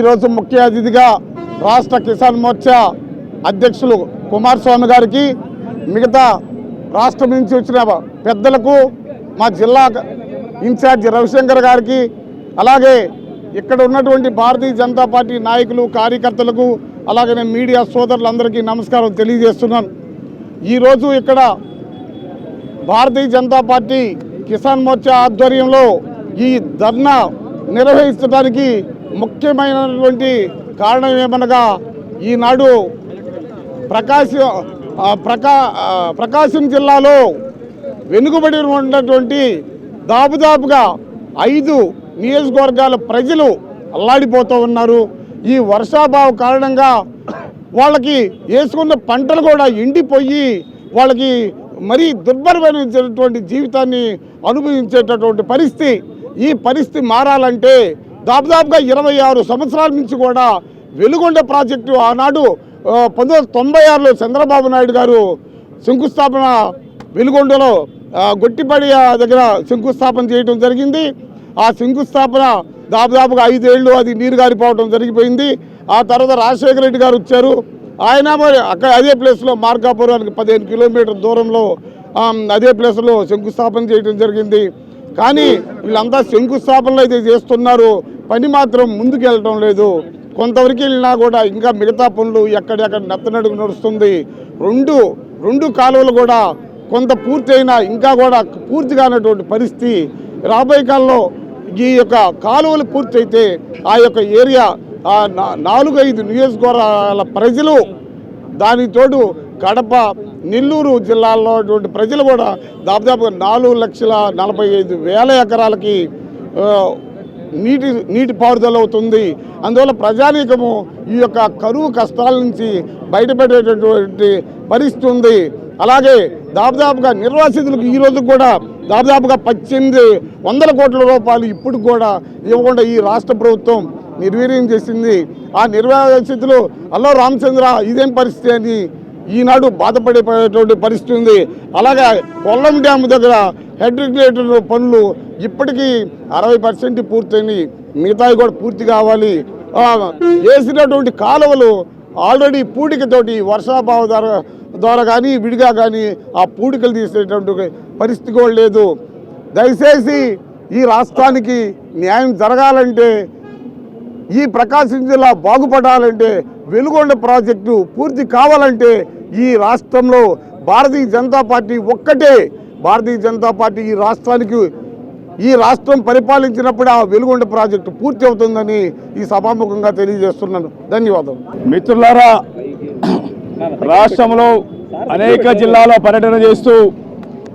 ఈరోజు ముఖ్య అతిథిగా రాష్ట్ర కిసాన్ మోర్చా అధ్యక్షులు కుమారస్వామి గారికి మిగతా రాష్ట్రం నుంచి వచ్చిన పెద్దలకు మా జిల్లా ఇన్ఛార్జ్ రవిశంకర్ గారికి అలాగే ఇక్కడ ఉన్నటువంటి భారతీయ జనతా పార్టీ నాయకులు కార్యకర్తలకు అలాగే మీడియా సోదరులందరికీ నమస్కారం తెలియజేస్తున్నాను. ఈరోజు ఇక్కడ భారతీయ జనతా పార్టీ కిసాన్ మోర్చా ఆధ్వర్యంలో ఈ ధర్నా నిర్వహించడానికి ముఖ్యమైనటువంటి కారణం ఏమనగా ఈనాడు ప్రకాశం ప్రకా ప్రకాశం జిల్లాలో వెనుకబడి ఉన్నటువంటి దాపుదాపుగా ఐదు నియోజకవర్గాల ప్రజలు అల్లాడిపోతూ ఉన్నారు. ఈ వర్షాభావ కారణంగా వాళ్ళకి వేసుకున్న పంటలు కూడా ఎండిపోయి వాళ్ళకి మరీ దుర్భరమైనటువంటి జీవితాన్ని అనుభవించేటటువంటి పరిస్థితి ఈ పరిస్థితి మారాలంటే దాదాపుగా ఇరవై ఆరు సంవత్సరాల నుంచి కూడా వెలుగొండ ప్రాజెక్టు ఆనాడు పంతొమ్మిది వందల తొంభై ఆరులో చంద్రబాబు నాయుడు గారు శంకుస్థాపన వెలుగొండలో గొట్టిపడి దగ్గర శంకుస్థాపన చేయడం జరిగింది. ఆ శంకుస్థాపన దాదాపుగా ఐదేళ్ళు అది నీరు గారిపోవడం జరిగిపోయింది. ఆ తర్వాత రాజశేఖర రెడ్డి గారు వచ్చారు. ఆయన మరి అక్కడ అదే ప్లేస్లో మార్కాపురానికి పదిహేను కిలోమీటర్ దూరంలో అదే ప్లేస్లో శంకుస్థాపన చేయడం జరిగింది. కానీ వీళ్ళంతా శంకుస్థాపనలు అయితే చేస్తున్నారు. పని మాత్రం ముందుకు లేదు. కొంతవరకు వెళ్ళినా కూడా ఇంకా మిగతా పనులు ఎక్కడెక్కడ నెత్తనడుగు నడుస్తుంది. రెండు రెండు కాలువలు కూడా కొంత పూర్తయినా ఇంకా కూడా పూర్తి కానటువంటి పరిస్థితి రాబోయే కాలంలో ఈ యొక్క కాలువలు పూర్తయితే ఆ యొక్క ఏరియా ఆ నా- నాలుగు ఐదు నియోజకవర్గాల ప్రజలు దానితోడు కడప నెల్లూరు జిల్లాలో ప్రజలు కూడా దాదాపుగా నాలుగు లక్షల నలభై ఐదు వేల ఎకరాలకి నీటి నీటి పారుదల అవుతుంది. అందువల్ల ప్రజానీకము ఈ యొక్క కరువు కష్టాల నుంచి బయటపడేటటువంటి పరిస్థితి ఉంది. అలాగే దాదాపుగా నిర్వాసితులకు ఈ రోజు కూడా దాదాపుగా పద్దెనిమిది వందల కోట్ల రూపాయలు ఇప్పుడు కూడా ఇవ్వకుండా ఈ రాష్ట్ర ప్రభుత్వం నిర్వీర్యం చేసింది. ఆ నిర్వాసితులు అల్లో రామచంద్ర ఇదేం పరిస్థితి అని ఈనాడు బాధపడేటువంటి పరిస్థితి ఉంది. అలాగే కొల్లం డ్యామ్ దగ్గర హెడ్ రెగ్యులేటర్ పనులు ఇప్పటికీ అరవై పర్సెంట్ పూర్తయినాయి. మిగతావి కూడా పూర్తి కావాలి. వేసినటువంటి కాలువలు ఆల్రెడీ పూడికతోటి వర్షాభావ ద్వారా ద్వారా కానీ విడిగా కానీ ఆ పూడికలు తీసేటువంటి పరిస్థితి కూడా లేదు. దయచేసి ఈ రాష్ట్రానికి న్యాయం జరగాలంటే ఈ ప్రకాశం జిల్లా బాగుపడాలంటే వెలుగొండ ప్రాజెక్టు పూర్తి కావాలంటే ఈ రాష్ట్రంలో భారతీయ జనతా పార్టీ ఒక్కటే భారతీయ జనతా పార్టీ ఈ రాష్ట్రానికి ఈ రాష్ట్రం పరిపాలించినప్పుడు ఆ వెలుగొండ ప్రాజెక్టు పూర్తి అవుతుందని ఈ సభాముఖంగా తెలియజేస్తున్నాను. ధన్యవాదాలు మిత్రులారా రాష్ట్రంలో అనేక జిల్లాలో పర్యటన చేస్తూ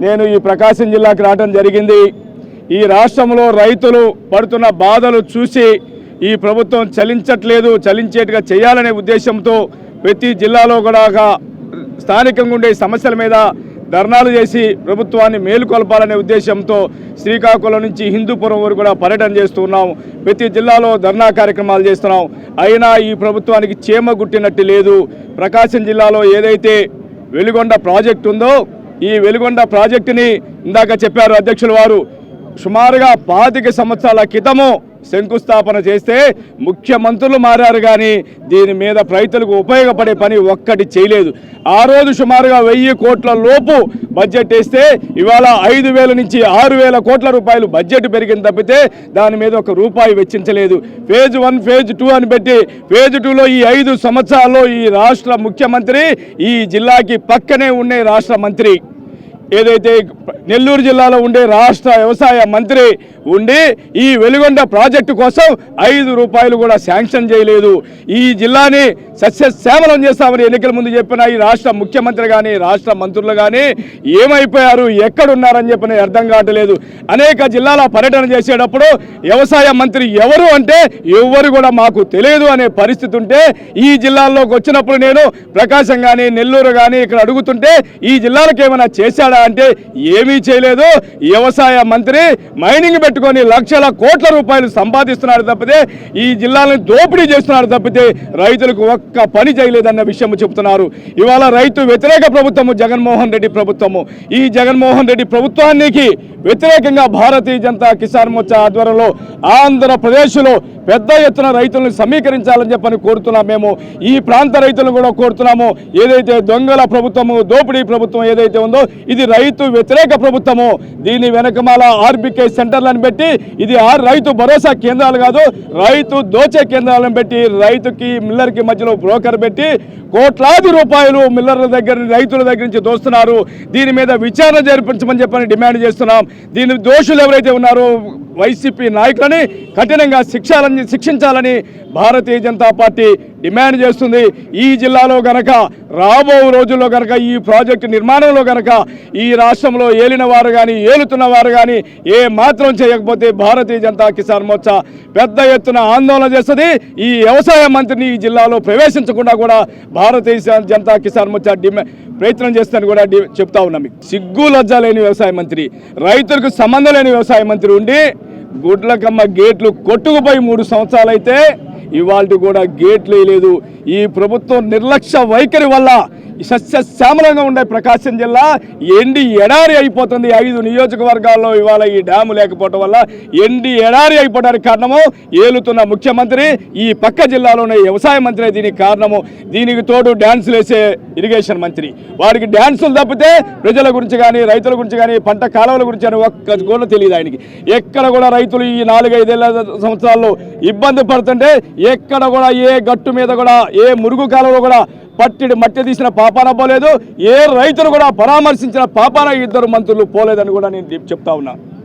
నేను ఈ ప్రకాశం జిల్లాకి రావడం జరిగింది. ఈ రాష్ట్రంలో రైతులు పడుతున్న బాధలు చూసి ఈ ప్రభుత్వం చలించట్లేదు చలించేట్టుగా చేయాలనే ఉద్దేశంతో ప్రతి జిల్లాలో కూడా స్థానికంగా ఉండే సమస్యల మీద ధర్నాలు చేసి ప్రభుత్వాన్ని మేలుకొల్పాలనే ఉద్దేశంతో శ్రీకాకుళం నుంచి హిందూపురం వరకు కూడా పర్యటన చేస్తున్నాం ప్రతి జిల్లాలో ధర్నా కార్యక్రమాలు చేస్తున్నాం. అయినా ఈ ప్రభుత్వానికి చేమ గుట్టినట్టు లేదు. ప్రకాశం జిల్లాలో ఏదైతే వెలుగొండ ప్రాజెక్టు ఉందో ఈ వెలుగొండ ప్రాజెక్టుని ఇందాక చెప్పారు అధ్యక్షుల వారు సుమారుగా పాతిక సంవత్సరాల క్రితము శంకుస్థాపన చేస్తే ముఖ్యమంత్రులు మారారు కానీ దీని మీద రైతులకు ఉపయోగపడే పని ఒక్కటి చేయలేదు. ఆ రోజు సుమారుగా వెయ్యి కోట్ల లోపు బడ్జెట్ వేస్తే ఇవాళ ఐదు వేల నుంచి ఆరు వేల కోట్ల రూపాయలు బడ్జెట్ పెరిగింది తప్పితే దాని మీద ఒక రూపాయి వెచ్చించలేదు. ఫేజ్ వన్ ఫేజ్ టూ అని పెట్టి ఫేజ్ టూలో ఈ ఐదు సంవత్సరాల్లో ఈ రాష్ట్ర ముఖ్యమంత్రి ఈ జిల్లాకి పక్కనే ఉండే రాష్ట్ర మంత్రి. ఏదైతే నెల్లూరు జిల్లాలో ఉండే రాష్ట్ర వ్యవసాయ మంత్రి ఉండి ఈ వెలుగొండ ప్రాజెక్టు కోసం ఐదు రూపాయలు కూడా శాంక్షన్ చేయలేదు. ఈ జిల్లాని సస్యశ్యామలం చేస్తామని ఎన్నికల ముందు చెప్పిన ఈ రాష్ట్ర ముఖ్యమంత్రి కానీ రాష్ట్ర మంత్రులు కానీ ఏమైపోయారు ఎక్కడున్నారని చెప్పని అర్థం కావట్లేదు. అనేక జిల్లాల పర్యటన చేసేటప్పుడు వ్యవసాయ మంత్రి ఎవరు అంటే ఎవరు కూడా మాకు తెలియదు అనే పరిస్థితి ఉంటే ఈ జిల్లాల్లోకి వచ్చినప్పుడు నేను ప్రకాశం కానీ నెల్లూరు కానీ ఇక్కడ అడుగుతుంటే ఈ జిల్లాలకు ఏమైనా చేశాడా అంటే ఏమీ చేయలేదు. వ్యవసాయ మంత్రి మైనింగ్ పెట్టుకొని లక్షల కోట్ల రూపాయలు సంపాదిస్తున్నాడు తప్పితే ఈ జిల్లాలను దోపిడీ చేస్తున్నాడు తప్పితే రైతులకు ఒక్క పని చేయలేదన్న విషయం చెబుతున్నారు. ఇవాళ రైతు వ్యతిరేక ప్రభుత్వము జగన్మోహన్ రెడ్డి ప్రభుత్వము. ఈ జగన్మోహన్ రెడ్డి ప్రభుత్వానికి వ్యతిరేకంగా భారతీయ జనతా కిసాన్ మోర్చా ఆధ్వర్యంలో ఆంధ్రప్రదేశ్లో పెద్ద ఎత్తున రైతులను సమీకరించాలని చెప్పని కోరుతున్నాం మేము. ఈ ప్రాంత రైతులను కూడా కోరుతున్నాము. ఏదైతే దొంగల ప్రభుత్వము దోపిడీ ప్రభుత్వం ఏదైతే ఉందో ఇది రైతు వ్యతిరేక ప్రభుత్వము. దీని వెనకమాల ఆర్బికే సెంటర్లను పెట్టి ఇది ఆ రైతు భరోసా కేంద్రాలు కాదు రైతు దోచే కేంద్రాలను పెట్టి రైతుకి మిల్లర్కి మధ్యలో బ్రోకర్ పెట్టి కోట్లాది రూపాయలు మిల్లర్ల దగ్గర రైతుల దగ్గర నుంచి దోస్తున్నారు. దీని మీద విచారణ జరిపించమని చెప్పని డిమాండ్ చేస్తున్నాం. దీని దోషులు ఎవరైతే ఉన్నారో వైసీపీ నాయకులని కఠినంగా శిక్షాలని శిక్షించాలని భారతీయ జనతా పార్టీ డిమాండ్ చేస్తుంది. ఈ జిల్లాలో గనక రాబో రోజుల్లో గనక ఈ ప్రాజెక్టు నిర్మాణంలో గనక ఈ రాష్ట్రంలో ఏలిన వారు కానీ ఏలుతున్న వారు కానీ ఏ మాత్రం చేయకపోతే భారతీయ జనతా కిసాన్ మోర్చా పెద్ద ఎత్తున ఆందోళన చేస్తుంది. ఈ వ్యవసాయ మంత్రిని ఈ జిల్లాలో ప్రవేశించకుండా కూడా భారతీయ జనతా కిసాన్ మోర్చా డిమాండ్ ప్రయత్నం చేస్తాను కూడా చెప్తా ఉన్నాం. మీకు సిగ్గు లజ్జ లేని వ్యవసాయ మంత్రి రైతులకు సంబంధం లేని వ్యవసాయ మంత్రి ఉండి గుడ్లకమ్మ గేట్లు కొట్టుకుపోయి మూడు సంవత్సరాలు అయితే ఇవాళ కూడా గేట్లు వేయలేదు ఈ ప్రభుత్వం నిర్లక్ష్య వైఖరి వల్ల సస్యశ్యామలంగా ఉండే ప్రకాశం జిల్లా ఎండి ఎడారి అయిపోతుంది. ఐదు నియోజకవర్గాల్లో ఇవాళ ఈ డ్యాము లేకపోవడం వల్ల ఎండి ఎడారి అయిపోవడానికి కారణము ఏలుతున్న ముఖ్యమంత్రి. ఈ పక్క జిల్లాలోనే వ్యవసాయ మంత్రి దీనికి కారణము. దీనికి తోడు డ్యాన్సులు వేసే ఇరిగేషన్ మంత్రి. వాడికి డ్యాన్సులు తప్పితే ప్రజల గురించి కానీ రైతుల గురించి కానీ పంట కాలువల గురించి కానీ ఒక్క కూడా తెలియదు ఆయనకి. ఎక్కడ కూడా రైతులు ఈ నాలుగైదేళ్ళ సంవత్సరాల్లో ఇబ్బంది పడుతుంటే ఎక్కడ కూడా ఏ గట్టు మీద కూడా ఏ మురుగు కాలువలో కూడా పట్టిడి మట్టి తీసిన పాపాన పోలేదు. ఏ రైతులు కూడా పరామర్శించిన పాపాన ఇద్దరు మంత్రులు పోలేదని కూడా నేను చెప్తా ఉన్నా.